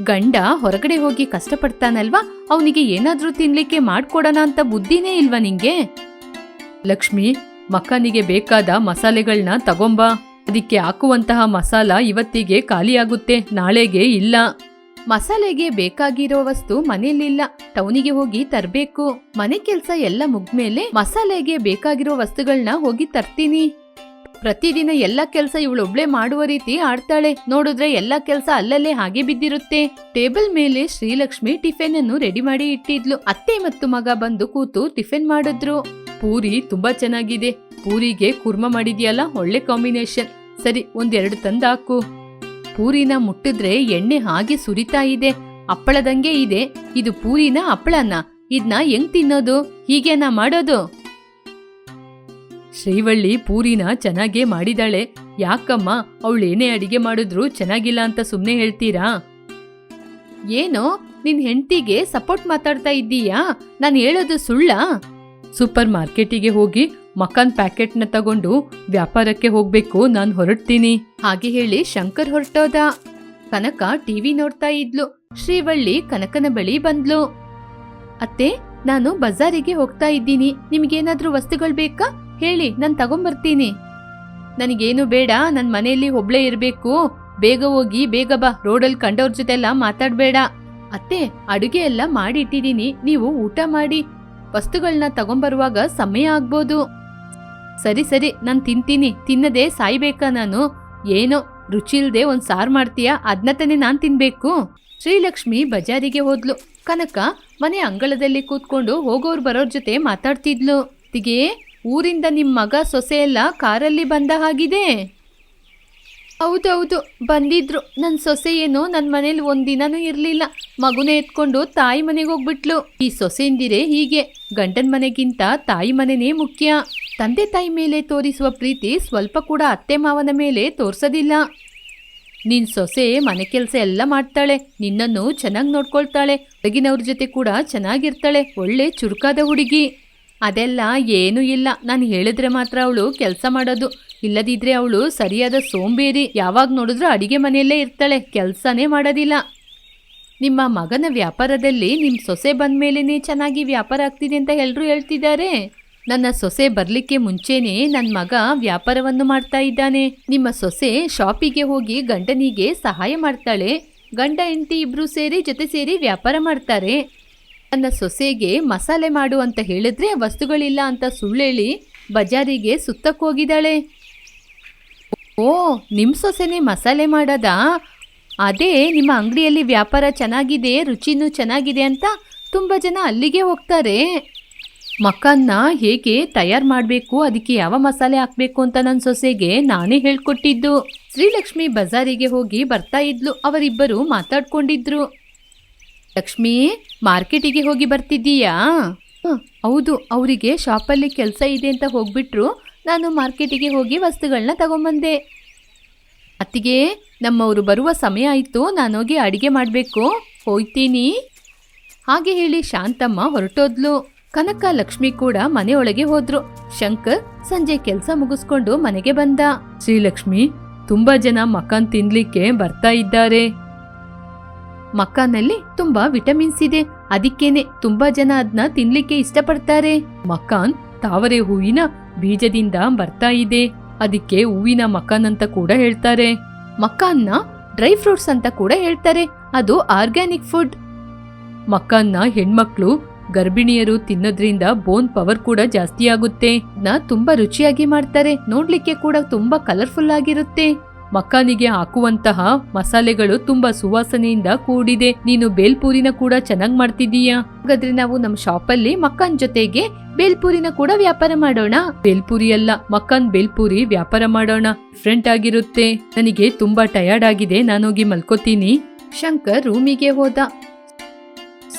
ಗಂಡ ಹೊರಗಡೆ ಹೋಗಿ ಕಷ್ಟಪಡ್ತಾನಲ್ವಾ? ಅವನಿಗೆ ಏನಾದ್ರೂ ತಿನ್ಲಿಕ್ಕೆ ಮಾಡ್ಕೊಡೋಣ ಅಂತ ಬುದ್ಧಿನೇ ಇಲ್ವಾ ನಿಂಗೆ? ಲಕ್ಷ್ಮಿ, ಮಕ್ಕನಿಗೆ ಬೇಕಾದ ಮಸಾಲೆಗಳನ್ನ ತಗೊಂಬ. ಅದಕ್ಕೆ ಹಾಕುವಂತಹ ಮಸಾಲ ಇವತ್ತಿಗೆ ಖಾಲಿಯಾಗುತ್ತೆ, ನಾಳೆಗೆ ಇಲ್ಲ. ಮಸಾಲೆಗೆ ಬೇಕಾಗಿರೋ ವಸ್ತು ಮನೆಯಲ್ಲಿಲ್ಲ. ಟೌನಿಗೆ ಹೋಗಿ ತರ್ಬೇಕು. ಮನೆ ಕೆಲ್ಸ ಎಲ್ಲ ಮುಗ್ಮೇಲೆ ಮಸಾಲೆಗೆ ಬೇಕಾಗಿರೋ ವಸ್ತುಗಳನ್ನ ಹೋಗಿ ತರ್ತೀನಿ. ಪ್ರತಿದಿನ ಎಲ್ಲ ಕೆಲಸ ಇವಳೊಬ್ಳೆ ಮಾಡುವ ರೀತಿ ಆಡ್ತಾಳೆ. ನೋಡಿದ್ರೆ ಎಲ್ಲ ಕೆಲಸ ಅಲ್ಲಲ್ಲೇ ಹಾಗೆ ಬಿದ್ದಿರುತ್ತೆ. ಟೇಬಲ್ ಮೇಲೆ ಶ್ರೀಲಕ್ಷ್ಮಿ ಟಿಫಿನ್ ಅನ್ನು ರೆಡಿ ಮಾಡಿ ಇಟ್ಟಿದ್ಲು. ಅತ್ತೆ ಮತ್ತು ಮಗ ಬಂದು ಕೂತು ಟಿಫಿನ್ ಮಾಡಿದ್ರು. ಪೂರಿ ತುಂಬಾ ಚೆನ್ನಾಗಿದೆ. ಪೂರಿಗೆ ಕುರ್ಮ ಮಾಡಿದ್ಯಲ್ಲ, ಒಳ್ಳೆ ಕಾಂಬಿನೇಷನ್. ಸರಿ, ಒಂದೆರಡು ತಂದಾಕು. ಪೂರಿನ ಮುಟ್ಟಿದ್ರೆ ಎಣ್ಣೆ ಹಾಗೆ ಸುರಿತಾ ಇದೆ. ಹಪ್ಪಳದಂಗೆ ಇದೆ. ಇದು ಪೂರಿನ ಹಪ್ಪಳನ ಇದ್ನ ಹೆಂಗ್ ತಿನ್ನೋದು? ಹೀಗೇನಾ ಮಾಡೋದು? ಶ್ರೀವಳ್ಳಿ ಪೂರಿನ ಚೆನ್ನಾಗೇ ಮಾಡಿದಾಳೆ. ಯಾಕಮ್ಮ ಅವಳೇನೇ ಅಡಿಗೆ ಮಾಡಿದ್ರು ಚೆನ್ನಾಗಿಲ್ಲ ಅಂತ ಸುಮ್ಮನೆ ಹೇಳ್ತೀರಾ? ಏನೋ, ನಿನ್ ಹೆಂಡತಿಗೆ ಸಪೋರ್ಟ್ ಮಾತಾಡ್ತಾ ಇದ್ದೀಯಾ? ನಾನು ಹೇಳೋದು ಸುಳ್ಳ? ಸೂಪರ್ ಮಾರ್ಕೆಟಿಗೆ ಹೋಗಿ ಮಕಾನ್ ಪ್ಯಾಕೆಟ್ನ ತಗೊಂಡು ವ್ಯಾಪಾರಕ್ಕೆ ಹೋಗ್ಬೇಕು, ನಾನು ಹೊರಡ್ತೀನಿ. ಹಾಗೆ ಹೇಳಿ ಶಂಕರ್ ಹೊರಟೋದ. ಕನಕ ಟಿವಿ ನೋಡ್ತಾ ಇದ್ಲು. ಶ್ರೀವಳ್ಳಿ ಕನಕನ ಬಳಿ ಬಂದ್ಲು. ಅತ್ತೆ, ನಾನು ಬಜಾರಿಗೆ ಹೋಗ್ತಾ ಇದ್ದೀನಿ. ನಿಮ್ಗೇನಾದ್ರೂ ವಸ್ತುಗಳು ಬೇಕಾ? ಹೇಳಿ, ನಾನು ತಗೊಂಬರ್ತೀನಿ. ನನಗೇನು ಬೇಡ ನನ್ನ ಮನೆಯಲ್ಲಿ ಒಬ್ಳೇ ಇರಬೇಕು. ಬೇಗ ಹೋಗಿ, ಬೇಗ ಬಾ ರೋಡಲ್ಲಿ ಕಂಡವ್ರ ಜೊತೆ ಎಲ್ಲ ಮಾತಾಡಬೇಡ. ಅತ್ತೆ, ಅಡುಗೆ ಎಲ್ಲ ಮಾಡಿ ಇಟ್ಟಿದ್ದೀನಿ ನೀವು ಊಟ ಮಾಡಿ. ವಸ್ತುಗಳನ್ನ ತಗೊಂಬರುವಾಗ ಸಮಯ ಆಗ್ಬೋದು. ಸರಿ ಸರಿ, ನಾನು ತಿಂತೀನಿ, ತಿನ್ನದೆ ಸಾಯ್ಬೇಕಾ ನಾನು? ಏನೋ ರುಚಿ ಇಲ್ಲದೆ ಒಂದು ಸಾರು ಮಾಡ್ತೀಯಾ? ಅದನ್ನ ತಾನೇ ನಾನು ತಿನ್ಬೇಕು. ಶ್ರೀಲಕ್ಷ್ಮಿ ಬಜಾರಿಗೆ ಹೋದ್ಲು. ಕನಕ ಮನೆ ಅಂಗಳದಲ್ಲಿ ಕೂತ್ಕೊಂಡು ಹೋಗೋರು ಬರೋರ್ ಜೊತೆ ಮಾತಾಡ್ತಿದ್ಲು. ತಿಗೆ ಊರಿಂದ ನಿಮ್ಮ ಮಗ ಸೊಸೆ ಕಾರಲ್ಲಿ ಬಂದ ಹಾಗಿದೆ? ಹೌದೌದು ಬಂದಿದ್ರು. ನನ್ನ ಸೊಸೆ ಏನು ನನ್ನ ಮನೇಲಿ ಒಂದಿನನೂ ಇರಲಿಲ್ಲ. ಮಗುನೇ ಎತ್ಕೊಂಡು ತಾಯಿ ಮನೆಗೆ ಹೋಗ್ಬಿಟ್ಲು. ಈ ಸೊಸೆಯಿಂದಿರೇ ಹೀಗೆ. ಗಂಡನ ಮನೆಗಿಂತ ತಾಯಿ ಮನೆನೇ ಮುಖ್ಯ. ತಂದೆ ತಾಯಿ ಮೇಲೆ ತೋರಿಸುವ ಪ್ರೀತಿ ಸ್ವಲ್ಪ ಕೂಡ ಅತ್ತೆ ಮಾವನ ಮೇಲೆ ತೋರಿಸೋದಿಲ್ಲ. ನಿನ್ನ ಸೊಸೆ ಮನೆ ಕೆಲಸ ಎಲ್ಲ ಮಾಡ್ತಾಳೆ. ನಿನ್ನನ್ನು ಚೆನ್ನಾಗಿ ನೋಡ್ಕೊಳ್ತಾಳೆ. ಹೊರಗಿನವ್ರ ಜೊತೆ ಕೂಡ ಚೆನ್ನಾಗಿರ್ತಾಳೆ. ಒಳ್ಳೆ ಚುರುಕಾದ ಹುಡುಗಿ. ಅದೆಲ್ಲ ಏನೂ ಇಲ್ಲ. ನಾನು ಹೇಳಿದ್ರೆ ಮಾತ್ರ ಅವಳು ಕೆಲಸ ಮಾಡೋದು. ಇಲ್ಲದಿದ್ರೆ ಅವಳು ಸರಿಯಾದ ಸೋಂಬೇರಿ ಯಾವಾಗ ನೋಡಿದ್ರು ಅಡಿಗೆ ಮನೆಯಲ್ಲೇ ಇರ್ತಾಳೆ. ಕೆಲಸನೇ ಮಾಡೋದಿಲ್ಲ. ನಿಮ್ಮ ಮಗನ ವ್ಯಾಪಾರದಲ್ಲಿ ನಿಮ್ಮ ಸೊಸೆ ಬಂದ ಮೇಲೇ ಚೆನ್ನಾಗಿ ವ್ಯಾಪಾರ ಆಗ್ತಿದೆ ಅಂತ ಎಲ್ಲರೂ ಹೇಳ್ತಿದ್ದಾರೆ. ನನ್ನ ಸೊಸೆ ಬರಲಿಕ್ಕೆ ಮುಂಚೆನೆ ನನ್ನ ಮಗ ವ್ಯಾಪಾರವನ್ನು ಮಾಡ್ತಾ ಇದ್ದಾನೆ. ನಿಮ್ಮ ಸೊಸೆ ಶಾಪಿಗೆ ಹೋಗಿ ಗಂಡನಿಗೆ ಸಹಾಯ ಮಾಡ್ತಾಳೆ. ಗಂಡ, ಹೆಂಡತಿ ಇಬ್ರು ಸೇರಿ ಜೊತೆ ಸೇರಿ ವ್ಯಾಪಾರ ಮಾಡ್ತಾರೆ. ನನ್ನ ಸೊಸೆಗೆ ಮಸಾಲೆ ಮಾಡು ಅಂತ ಹೇಳಿದ್ರೆ ವಸ್ತುಗಳಿಲ್ಲ ಅಂತ ಸುಳ್ಳೇಳಿ ಬಜಾರಿಗೆ ಸುತ್ತಕ್ಕೋಗಿದ್ದಾಳೆ ಓ ನಿಮ್ಮ ಸೊಸೆನೇ ಮಸಾಲೆ ಮಾಡೋದಾ? ಅದೇ, ನಿಮ್ಮ ಅಂಗಡಿಯಲ್ಲಿ ವ್ಯಾಪಾರ ಚೆನ್ನಾಗಿದೆ, ರುಚಿನೂ ಚೆನ್ನಾಗಿದೆ ಅಂತ ತುಂಬ ಜನ ಅಲ್ಲಿಗೆ ಹೋಗ್ತಾರೆ. ಮಕ್ಕನ್ನ ಹೇಗೆ ತಯಾರು ಮಾಡಬೇಕು, ಅದಕ್ಕೆ ಯಾವ ಮಸಾಲೆ ಹಾಕಬೇಕು ಅಂತ ನನ್ನ ಸೊಸೆಗೆ ನಾನೇ ಹೇಳ್ಕೊಟ್ಟಿದ್ದು. ಶ್ರೀಲಕ್ಷ್ಮಿ ಬಜಾರಿಗೆ ಹೋಗಿ ಬರ್ತಾ ಇದ್ಲು, ಅವರಿಬ್ಬರು ಮಾತಾಡ್ಕೊಂಡಿದ್ರು. ಲಕ್ಷ್ಮಿ, ಮಾರ್ಕೆಟಿಗೆ ಹೋಗಿ ಬರ್ತಿದ್ದೀಯಾ? ಹೌದು, ಅವರಿಗೆ ಶಾಪಲ್ಲಿ ಕೆಲಸ ಇದೆ ಅಂತ ಹೋಗ್ಬಿಟ್ರು. ನಾನು ಮಾರ್ಕೆಟಿಗೆ ಹೋಗಿ ವಸ್ತುಗಳನ್ನ ತಗೊಂಬಂದೆ. ಅತ್ತಿಗೆ, ನಮ್ಮವರು ಬರುವ ಸಮಯ ಆಯಿತು, ನಾನೋಗಿ ಅಡಿಗೆ ಮಾಡಬೇಕು. ಹೋಯ್ತೀನಿ. ಹಾಗೆ ಹೇಳಿ ಶಾಂತಮ್ಮ ಹೊರಟೋದ್ಲು. ಕನಕ, ಲಕ್ಷ್ಮಿ ಕೂಡ ಮನೆಯೊಳಗೆ ಹೋದ್ರು. ಶಂಕರ್ ಸಂಜೆ ಕೆಲಸ ಮುಗಿಸ್ಕೊಂಡು ಮನೆಗೆ ಬಂದ. ಶ್ರೀಲಕ್ಷ್ಮಿ, ತುಂಬಾ ಜನ ಮಕಾನ್ ತಿನ್ಲಿಕ್ಕೆ ಬರ್ತಾ ಇದ್ದಾರೆ. ಮಕಾನಲ್ಲಿ ತುಂಬಾ ವಿಟಮಿನ್ಸ್ ಇದೆ. ಅದಕ್ಕೇನೆ ತುಂಬಾ ಜನ ಅದನ್ನ ತಿನ್ಲಿಕ್ಕೆ ಇಷ್ಟಪಡ್ತಾರೆ. ಮಕ್ಕಾನ್ ತಾವರೆ ಹೂವಿನ ಬೀಜದಿಂದ ಬರ್ತಾ ಇದೆ. ಅದಕ್ಕೆ ಹೂವಿನ ಮಕಾನ್ ಅಂತ ಕೂಡ ಹೇಳ್ತಾರೆ. ಮಕಾನ್ನ ಡ್ರೈ ಫ್ರೂಟ್ಸ್ ಅಂತ ಕೂಡ ಹೇಳ್ತಾರೆ. ಅದು ಆರ್ಗ್ಯಾನಿಕ್ ಫುಡ್. ಮಕಾನ್ನ ಹೆಣ್ಮಕ್ಳು, ಗರ್ಭಿಣಿಯರು ತಿನ್ನೋದ್ರಿಂದ ಬೋನ್ ಪವರ್ ಕೂಡ ಜಾಸ್ತಿ ಆಗುತ್ತೆ. ನ ತುಂಬಾ ರುಚಿಯಾಗಿ ಮಾಡ್ತಾರೆ. ನೋಡ್ಲಿಕ್ಕೆ ಕೂಡ ತುಂಬಾ ಕಲರ್ಫುಲ್ ಆಗಿರುತ್ತೆ. ಮಕ್ಕಾನಿಗೆ ಹಾಕುವಂತಹ ಮಸಾಲೆಗಳು ತುಂಬಾ ಸುವಾಸನೆಯಿಂದ ಕೂಡಿದೆ. ನೀನು ಬೇಲ್ಪೂರಿನ ಕೂಡ ಚೆನ್ನಾಗ್ ಮಾಡ್ತಿದ್ದೀಯಾ? ಹಾಗಾದ್ರೆ ನಾವು ನಮ್ಮ ಶಾಪಲ್ಲಿ ಮಕ್ಕನ್ ಜೊತೆಗೆ ಬೇಲ್ಪುರಿನ ಕೂಡ ವ್ಯಾಪಾರ ಮಾಡೋಣ. ಬೇಲ್ಪುರಿ ಅಲ್ಲ, ಮಕ್ಕನ್ ಬೇಲ್ಪುರಿ ವ್ಯಾಪಾರ ಮಾಡೋಣ. ಡಿಫ್ರೆಂಟ್ ಆಗಿರುತ್ತೆ. ನನಗೆ ತುಂಬಾ ಟಯರ್ಡ್ ಆಗಿದೆ, ನಾನೋಗಿ ಮಲ್ಕೋತೀನಿ. ಶಂಕರ್ ರೂಮಿಗೆ ಹೋದ.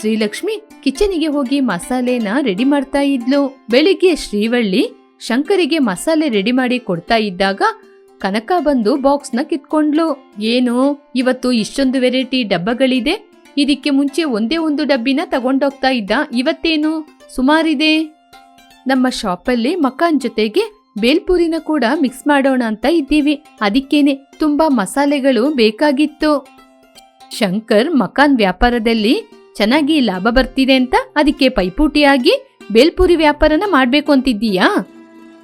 ಶ್ರೀಲಕ್ಷ್ಮಿ ಕಿಚನಿಗೆ ಹೋಗಿ ಮಸಾಲೆನ ರೆಡಿ ಮಾಡ್ತಾ ಇದ್ಲು. ಬೆಳಿಗ್ಗೆ ಶ್ರೀವಳ್ಳಿ ಶಂಕರಿಗೆ ಮಸಾಲೆ ರೆಡಿ ಮಾಡಿ ಕೊಡ್ತಾ ಇದ್ದಾಗ ಕನಕ ಬಂದು ಬಾಕ್ಸ್ನ ಕಿತ್ಕೊಂಡ್ಲು. ಏನು, ಇವತ್ತು ಇಷ್ಟೊಂದು ವೆರೈಟಿ ಡಬ್ಬಗಳಿದೆ? ಇದಕ್ಕೆ ಮುಂಚೆ ಒಂದೇ ಒಂದು ಡಬ್ಬಿನ ತಗೊಂಡೋಗ್ತಾ ಇದ್ದ, ಇವತ್ತೇನು? ಸುಮಾರಿದೆ. ನಮ್ಮ ಶಾಪಲ್ಲಿ ಮಕಾನ್ ಜೊತೆಗೆ ಬೇಲ್ಪುರಿನ ಕೂಡ ಮಿಕ್ಸ್ ಮಾಡೋಣ ಅಂತ ಇದ್ದೀವಿ. ಅದಕ್ಕೇನೆ ತುಂಬಾ ಮಸಾಲೆಗಳು ಬೇಕಾಗಿತ್ತು. ಶಂಕರ್ ಮಕಾನ್ ವ್ಯಾಪಾರದಲ್ಲಿ ಚೆನ್ನಾಗಿ ಲಾಭ ಬರ್ತಿದೆ ಅಂತ ಅದಕ್ಕೆ ಪೈಪೋಟಿಯಾಗಿ ಬೇಲ್ಪುರಿ ವ್ಯಾಪಾರನ ಮಾಡ್ಬೇಕು ಅಂತಿದ್ದೀಯಾ?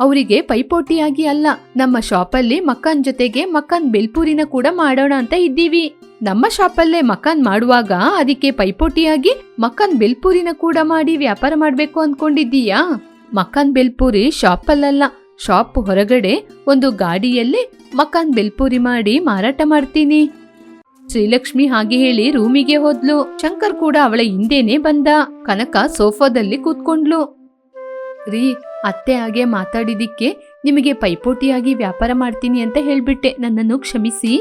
ಅವರಿಗೆ ಪೈಪೋಟಿಯಾಗಿ ಅಲ್ಲ, ನಮ್ಮ ಶಾಪಲ್ಲಿ ಮಕ್ಕನ್ ಜೊತೆಗೆ ಮಕ್ಕನ್ ಬೆಲ್ಪೂರಿನ ಕೂಡ ಮಾಡೋಣ ಅಂತ ಇದ್ದೀವಿ. ನಮ್ಮ ಶಾಪಲ್ಲೇ ಮಕ್ಕನ್ ಮಾಡುವಾಗ ಅದಕ್ಕೆ ಪೈಪೋಟಿಯಾಗಿ ಮಕ್ಕನ್ ಬೆಲ್ಪೂರಿನ ಕೂಡ ಮಾಡಿ ವ್ಯಾಪಾರ ಮಾಡಬೇಕು ಅನ್ಕೊಂಡಿದ್ದೀಯಾ? ಮಕಾನ್ ಬೆಲ್ಪೂರಿ ಶಾಪಲ್ಲಲ್ಲ, ಶಾಪ್ ಹೊರಗಡೆ ಒಂದು ಗಾಡಿಯಲ್ಲಿ ಮಕ್ಕನ್ ಬೆಲ್ಪೂರಿ ಮಾಡಿ ಮಾರಾಟ ಮಾಡ್ತೀನಿ. ಶ್ರೀಲಕ್ಷ್ಮಿ ಹಾಗೆ ಹೇಳಿ ರೂಮಿಗೆ ಹೋದ್ಲು. ಶಂಕರ್ ಕೂಡ ಅವಳ ಹಿಂದೆನೆ ಬಂದ, ಕನಕ ಸೋಫಾದಲ್ಲಿ ಕೂತ್ಕೊಂಡ್ಲು. ರೀ ಅತ್ತೆ ಹಾಗೆ ಮಾತಾಡಿದಿಕ್ಕೆ ನಿಮಗೆ ಪೈಪೋಟಿಯಾಗಿ ವ್ಯಾಪಾರ ಮಾಡ್ತೀನಿ ಅಂತ ಹೇಳ್ಬಿಟ್ಟೆ. ನನ್ನನ್ನು ಕ್ಷಮಿಸಿ.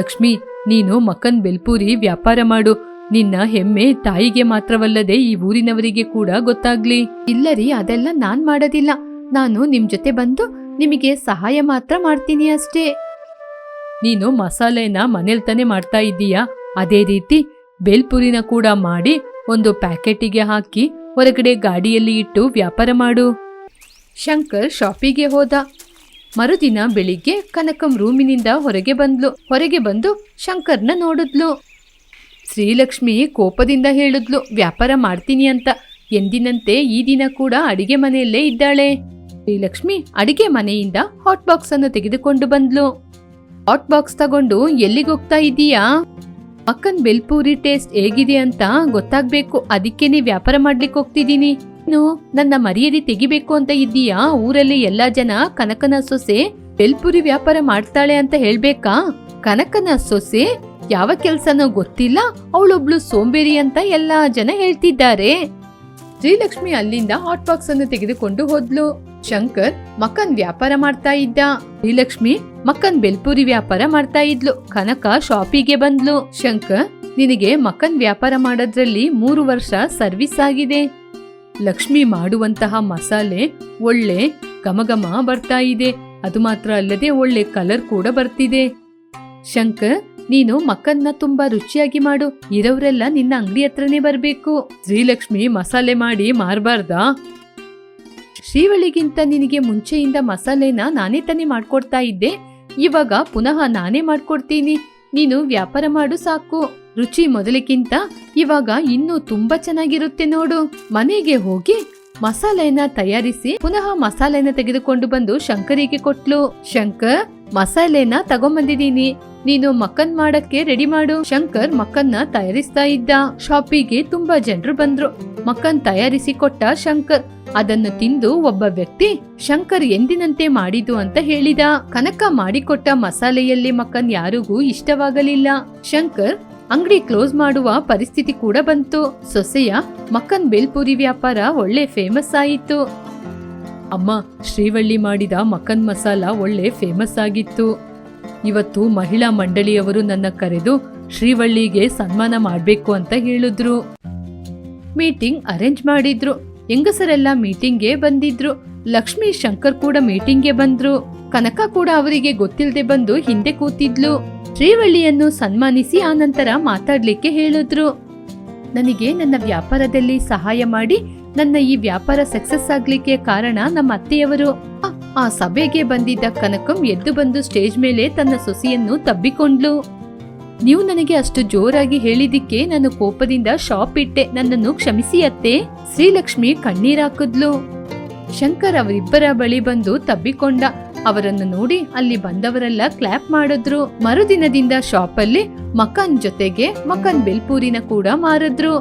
ಲಕ್ಷ್ಮಿ, ನೀನು ಮಕನ್ ಬೆಲ್ಪೂರಿ ವ್ಯಾಪಾರ ಮಾಡು. ನಿನ್ನ ಹೆಮ್ಮೆ ತಾಯಿಗೆ ಮಾತ್ರವಲ್ಲದೆ ಈ ಊರಿನವರಿಗೆ ಕೂಡ ಗೊತ್ತಾಗ್ಲಿ. ಇಲ್ಲ ರೀ, ಅದೆಲ್ಲ ನಾನ್ ಮಾಡೋದಿಲ್ಲ. ನಾನು ನಿಮ್ ಜೊತೆ ಬಂದು ನಿಮಗೆ ಸಹಾಯ ಮಾತ್ರ ಮಾಡ್ತೀನಿ ಅಷ್ಟೇ. ನೀನು ಮಸಾಲೆನ ಮನೇಲಿ ತಾನೇ ಮಾಡ್ತಾ ಇದ್ದೀಯಾ? ಅದೇ ರೀತಿ ಬೇಲ್ಪುರಿನ ಕೂಡ ಮಾಡಿ ಒಂದು ಪ್ಯಾಕೆಟಿಗೆ ಹಾಕಿ ಹೊರಗಡೆ ಗಾಡಿಯಲ್ಲಿ ಇಟ್ಟು ವ್ಯಾಪಾರ ಮಾಡು. ಶಂಕರ್ ಶಾಪಿಗೆ ಹೋದ. ಮರುದಿನ ಬೆಳಿಗ್ಗೆ ಕನಕಂ ರೂಮಿನಿಂದ ಹೊರಗೆ ಬಂದ್ಲು. ಹೊರಗೆ ಬಂದು ಶಂಕರ್ನ ನೋಡಿದ್ಲು. ಶ್ರೀಲಕ್ಷ್ಮಿ ಕೋಪದಿಂದ ಹೇಳಿದ್ಲು, ವ್ಯಾಪಾರ ಮಾಡ್ತೀನಿ ಅಂತ. ಎಂದಿನಂತೆ ಈ ದಿನ ಕೂಡ ಅಡಿಗೆ ಮನೆಯಲ್ಲೇ ಇದ್ದಾಳೆ. ಶ್ರೀಲಕ್ಷ್ಮಿ ಅಡಿಗೆ ಮನೆಯಿಂದ ಹಾಟ್ ಬಾಕ್ಸ್ ಅನ್ನು ತೆಗೆದುಕೊಂಡು ಬಂದ್ಲು. ಹಾಟ್ ಬಾಕ್ಸ್ ತಗೊಂಡು ಎಲ್ಲಿಗೋಗ್ತಾ ಇದ್ದೀಯಾ ಅಕ್ಕನ್ ಬೆಲ್ಪೂರಿ ಟೇಸ್ಟ್ ಹೇಗಿದೆ ಅಂತ ಗೊತ್ತಾಗ್ಬೇಕು. ಅದಕ್ಕೇನೆ ವ್ಯಾಪಾರ ಮಾಡ್ಲಿಕ್ಕೆ ಹೋಗ್ತಿದ್ದೀನಿ ನೀನು ನನ್ನ ಮರ್ಯಾದೆ ತೆಗಿಬೇಕು ಅಂತ ಇದ್ದೀಯಾ? ಊರಲ್ಲಿ ಎಲ್ಲಾ ಜನ ಕನಕನ ಸೊಸೆ, ಬೆಲ್ಪುರಿ ವ್ಯಾಪಾರ ಮಾಡ್ತಾಳೆ ಅಂತ ಹೇಳ್ಬೇಕಾ? ಕನಕನ ಸೊಸೆ? ಯಾವ ಕೆಲ್ಸನೋ ಗೊತ್ತಿಲ್ಲ? ಅವಳೊಬ್ಳು ಸೋಂಬೇರಿ ಅಂತ ಎಲ್ಲಾ ಜನ ಹೇಳ್ತಿದ್ದಾರೆ. ಶ್ರೀಲಕ್ಷ್ಮಿ ಅಲ್ಲಿಂದ ಹಾಟ್ ಬಾಕ್ಸ್ ಅನ್ನು ತೆಗೆದುಕೊಂಡು ಹೋದ್ಲು. ಶಂಕರ್ ಮಕ್ಕನ್ ವ್ಯಾಪಾರ ಮಾಡ್ತಾ ಇದ್ದ. ಶ್ರೀಲಕ್ಷ್ಮಿ ಮಕ್ಕನ್ ಬೆಲ್ಪುರಿ ವ್ಯಾಪಾರ ಮಾಡ್ತಾ ಇದ್ಲು. ಕನಕ ಶಾಪಿಗೆ ಬಂದ್ಲು. ಶಂಕರ್, ನಿನಗೆ ಮಕ್ಕನ್ ವ್ಯಾಪಾರ ಮಾಡೋದ್ರಲ್ಲಿ ಮೂರು ವರ್ಷ ಸರ್ವಿಸ್ ಆಗಿದೆ. ಲಕ್ಷ್ಮಿ ಮಾಡುವಂತಹ ಮಸಾಲೆ ಒಳ್ಳೆ ಘಮಘಮ ಬರ್ತಾ ಇದೆ. ಅದು ಮಾತ್ರ ಅಲ್ಲದೆ ಒಳ್ಳೆ ಕಲರ್ ಕೂಡ ಬರ್ತಿದೆ. ಶಂಕರ್ ನೀನು ಮಕ್ಕನ್ನ ತುಂಬಾ ರುಚಿಯಾಗಿ ಮಾಡು. ಇರೋರೆಲ್ಲ ನಿನ್ನ ಅಂಗಡಿ ಹತ್ರನೇ ಬರಬೇಕು. ಶ್ರೀಲಕ್ಷ್ಮಿ ಮಸಾಲೆ ಮಾಡಿ ಮಾರಬಾರ್ದಾ? ಶ್ರೀವಳಿಗಿಂತ ನಿನಗೆ ಮುಂಚೆಯಿಂದ ಮಸಾಲೆನ ನಾನೇ ತಾನೇ ಮಾಡ್ಕೊಡ್ತಾ ಇದ್ದೆ. ಇವಾಗ ಪುನಃ ನಾನೇ ಮಾಡ್ಕೊಡ್ತೀನಿ. ನೀನು ವ್ಯಾಪಾರ ಮಾಡು ಸಾಕು. ರುಚಿ ಮೊದಲಿಗಿಂತ ಇವಾಗ ಇನ್ನೂ ತುಂಬಾ ಚೆನ್ನಾಗಿರುತ್ತೆ ನೋಡು. ಮನೆಗೆ ಹೋಗಿ ಮಸಾಲೆಯನ್ನ ತಯಾರಿಸಿ ಪುನಃ ಮಸಾಲೆಯನ್ನ ತೆಗೆದುಕೊಂಡು ಬಂದು ಶಂಕರಿಗೆ ಕೊಟ್ಲು. ಶಂಕರ್ ಮಸಾಲೆನ ತಗೊಂಬಂದಿದೀನಿ ನೀನು ಮಕ್ಕನ್ ಮಾಡಕ್ಕೆ ರೆಡಿ ಮಾಡು. ಶಂಕರ್ ಮಕ್ಕನ್ನ ತಯಾರಿಸ್ತಾ ಇದ್ದ. ಶಾಪಿಗೆ ತುಂಬಾ ಜನರು ಬಂದ್ರು. ಮಕ್ಕನ್ ತಯಾರಿಸಿ ಕೊಟ್ಟ ಶಂಕರ್. ಅದನ್ನು ತಿಂದು ಒಬ್ಬ ವ್ಯಕ್ತಿ ಶಂಕರ್ ಎಂದಿನಂತೆ ಮಾಡಿದ್ದು ಅಂತ ಹೇಳಿದ. ಕನಕ ಮಾಡಿಕೊಟ್ಟ ಮಸಾಲೆಯಲ್ಲಿ ಮಕ್ಕನ್ ಯಾರಿಗೂ ಇಷ್ಟವಾಗಲಿಲ್ಲ. ಶಂಕರ್ ಅಂಗಡಿ ಕ್ಲೋಸ್ ಮಾಡುವ ಪರಿಸ್ಥಿತಿ ಕೂಡ ಬಂತು. ಸೊಸೆಯ ಮಕ್ಕನ್ ಬೇಲ್ಪುರಿ ವ್ಯಾಪಾರ ಒಳ್ಳೆ ಫೇಮಸ್ ಆಯಿತು. ಅಮ್ಮ, ಶ್ರೀವಳ್ಳಿ ಮಾಡಿದ ಮಕ್ಕನ್ ಮಸಾಲ ಒಳ್ಳೆ ಫೇಮಸ್ ಆಗಿತ್ತು. ಇವತ್ತು ಮಹಿಳಾ ಮಂಡಳಿಯವರು ನನ್ನ ಕರೆದು ಶ್ರೀವಳ್ಳಿಗೆ ಸನ್ಮಾನ ಮಾಡಬೇಕು ಅಂತ ಹೇಳಿದ್ರು. ಮೀಟಿಂಗ್ ಅರೇಂಜ್ ಮಾಡಿದ್ರು. ಹೆಂಗಸರೆಲ್ಲ ಮೀಟಿಂಗ್ಗೆ ಬಂದಿದ್ರು. ಲಕ್ಷ್ಮಿ ಶಂಕರ್ ಕೂಡ ಮೀಟಿಂಗ್ಗೆ ಬಂದ್ರು. ಕನಕ ಕೂಡ ಅವರಿಗೆ ಗೊತ್ತಿಲ್ಲದೆ ಬಂದು ಹಿಂದೆ ಕೂತಿದ್ಲು. ಶ್ರೀವಳ್ಳಿಯನ್ನು ಸನ್ಮಾನಿಸಿ ಆನಂತರ ಮಾತಾಡ್ಲಿಕ್ಕೆ ಹೇಳಿದ್ರು. ನನಗೆ ನನ್ನ ವ್ಯಾಪಾರದಲ್ಲಿ ಸಹಾಯ ಮಾಡಿ ನನ್ನ ಈ ವ್ಯಾಪಾರ ಸಕ್ಸಸ್ ಆಗ್ಲಿಕ್ಕೆ ಕಾರಣ ನಮ್ಮ ಅತ್ತೆಯವರು. ಆ- ಸಭೆಗೆ ಬಂದಿದ್ದ ಕನಕಂ ಎದ್ದು ಬಂದು ಸ್ಟೇಜ್ ಮೇಲೆ ತನ್ನ ಸೊಸೆಯನ್ನು ತಬ್ಬಿಕೊಂಡ್ಲು. ನೀವು ನನಗೆ ಅಷ್ಟು ಜೋರಾಗಿ ಹೇಳಿದಿಕ್ಕೆ ನಾನು ಕೋಪದಿಂದ ಶಾಪ್ ಇಟ್ಟೆ, ನನ್ನನ್ನು ಕ್ಷಮಿಸಿ ಅತ್ತೆ, ಶ್ರೀಲಕ್ಷ್ಮಿ ಕಣ್ಣೀರಾಕದ್ಲು ಶಂಕರ್ ಅವರಿಬ್ಬರ ಬಳಿ ಬಂದು ತಬ್ಬಿಕೊಂಡ, ಅವರನ್ನು ನೋಡಿ ಅಲ್ಲಿ ಬಂದವರೆಲ್ಲ ಕ್ಲಾಪ್ ಮಾಡಿದ್ರು. ಮರುದಿನದಿಂದ ಶಾಪಲ್ಲಿ ಮಕನ್ ಜೊತೆಗೆ ಮಕನ್ ಬೆಲ್ಪೂರಿನ ಕೂಡ ಮಾರಿದ್ರು.